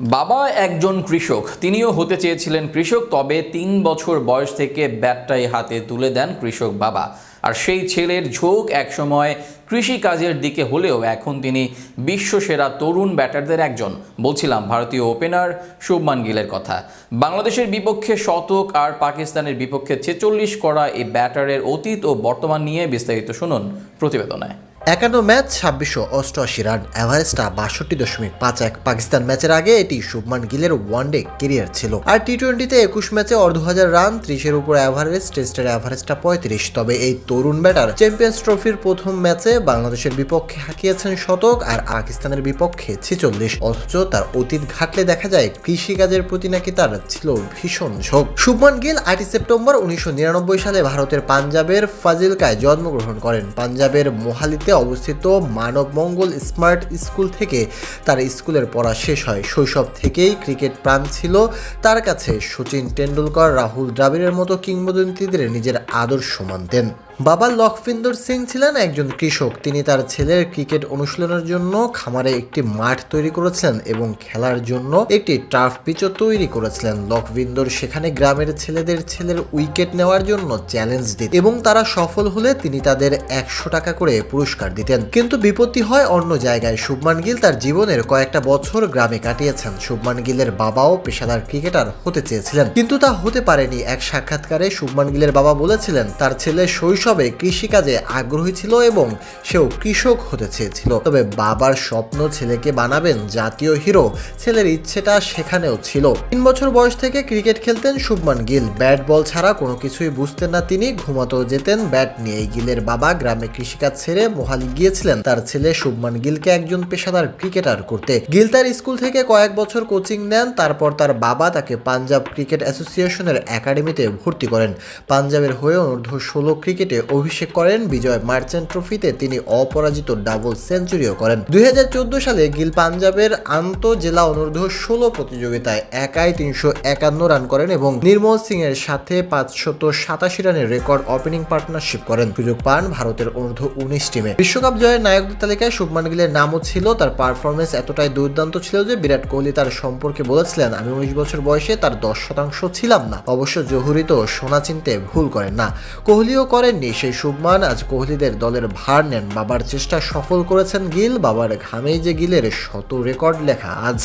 বাবা একজন কৃষক, তিনিও হতে চেয়েছিলেন কৃষক, তবে তিন বছর বয়স থেকে ব্যাটটাই হাতে তুলে দেন কৃষক বাবা। আর সেই ছেলের ঝোঁক একসময় কৃষি কাজের দিকে হলেও এখন তিনি বিশ্বসেরা তরুণ ব্যাটারদের একজন, বলছিলাম ভারতীয় ওপেনার শুভমান গিলের কথা। বাংলাদেশের বিপক্ষে শতক আর পাকিস্তানের বিপক্ষে ছেচল্লিশ করা এই ব্যাটারের অতীত ও বর্তমান নিয়ে বিস্তারিত শুনুন প্রতিবেদনায়। একান্ন ম্যাচ, ছাব্বিশশো অষ্টআশি রান এভারেস্টটা বাষট্টি দশমিক পাঁচ এক। পাকিস্তান ম্যাচের আগে এটি শুভমান গিলের ওয়ানডে কেরিয়ার ছিল। আর টি টোয়েন্টিতে একুশ ম্যাচে অর্ধ হাজার রান, ত্রিশের উপর অ্যাভারেজ টেস্টের অ্যাভারেজটা পঁয়ত্রিশ। তবে এই তরুণ ব্যাটার চ্যাম্পিয়ন্স ট্রফির প্রথম ম্যাচে বাংলাদেশের বিপক্ষে হাঁকিয়েছেন শতক আর পাকিস্তানের বিপক্ষে ছেচল্লিশ। অথচ তার অতীত ঘাটলে দেখা যায়, কৃষিকাজের প্রতি নাকি তার ছিল ভীষণ ঝোঁক। শুভমান গিল আটই সেপ্টেম্বর উনিশশো নিরানব্বই সালে ভারতের পাঞ্জাবের ফাজিলকায় জন্মগ্রহণ করেন। পাঞ্জাবের মোহালিতে অবস্থিত মানবমঙ্গল স্মার্ট স্কুল থেকে তার স্কুলের পড়া শেষ হয়। শৈশব থেকেই ক্রিকেট প্রাণ ছিল তার কাছে। সচিন টেন্ডুলকর রাহুল দ্রাবিড়ের মতো কিংবদন্তিদের নিজের আদর্শ মানতেন। বাবা লখভিন্দর সিং ছিলেন একজন কৃষক। তিনি তার ছেলের ক্রিকেট অনুশীলনের জন্য খামারে একটি মাঠ তৈরি করেছিলেন এবং খেলার জন্য একটি টার্ফ পিচও তৈরি করেছিলেন। লখভিন্দর সেখানে গ্রামের ছেলেদের ছেলের উইকেট নেওয়ার জন্য চ্যালেঞ্জ দিতেন এবং তারা সফল হলে তিনি তাদের একশো টাকা করে পুরস্কার দিতেন। কিন্তু বিপত্তি হয় অন্য জায়গায়। শুভমান গিল তার জীবনের কয়েকটা বছর গ্রামে কাটিয়েছেন। শুভমান গিলের বাবাও পেশাদার ক্রিকেটার হতে চেয়েছিলেন। কিন্তু তা হতে পারেনি। এক সাক্ষাৎকারে শুভমান গিলের বাবা বলেছিলেন, তার ছেলে শৈশবে কৃষিকাজে আগ্রহী ছিল এবং সেও কৃষক হতে চেয়েছিল। তবে বাবার স্বপ্ন ছেলেকে বানাবেন জাতীয় হিরো ছেলের ইচ্ছেটা সেখানেও ছিল। তিন বছর বয়স থেকে ক্রিকেট খেলতেন শুভমান গিল। ব্যাট বল ছাড়া কোনো কিছুই বুঝতেন না তিনি। ঘুমাতেও যেতেন। ব্যাট নিয়ে গিলের বাবা গ্রামে কৃষিকাজ ছেড়ে মোহালি গিয়েছিলেন। তার ছেলে শুভমান গিলকে একজন পেশাদার ক্রিকেটার করতে। গিল তার স্কুল থেকে কয়েক বছর কোচিং নেন। তারপর তার বাবা তাকে পাঞ্জাব ক্রিকেট অ্যাসোসিয়েশনের একাডেমিতে ভর্তি করেন। পাঞ্জাবের হয়ে অনূর্ধ্ব ষোলো ক্রিকেটে অভিষেক করেন, বিজয় মার্চেন্ট ট্রফিতে তিনি অপরাজিত ডাবল সেঞ্চুরিও করেন। দুই সালে গিল পাঞ্জাবের আন্ত জেলা অনূর্ধ্ব ষোলো প্রতিযোগিতায় একাই তিনশো একান্ন রান করেন এবং নির্মল সিং এর সাথে পাঁচশত সাতাশি রানের রেকর্ড ওপেনিং পার্টনারশিপ করেন। সুযোগ পান ভারতের অনূর্ধ্ব উনিশ টিমে। বিশ্বকাপ জয়ের নায়কদের তালিকায় শুভমান গিলের নামও ছিল। তার পারফরমেন্স এতটাই দুর্দান্ত ছিল যে বিরাট কোহলি তার সম্পর্কে বলেছিলেন, আমি উনিশ বছর বয়সে তার দশ শতাংশ ছিলাম না। অবশ্য জহুরি তো সোনা চিনতে ভুল করেন না। কোহলিও করেননি সেই শুভমান। আজ কোহলিদের দলের ভার নেন বাবার চেষ্টা সফল করেছেন গিল। বাবার ঘামেই যে গিলের শত রেকর্ড লেখা আজ।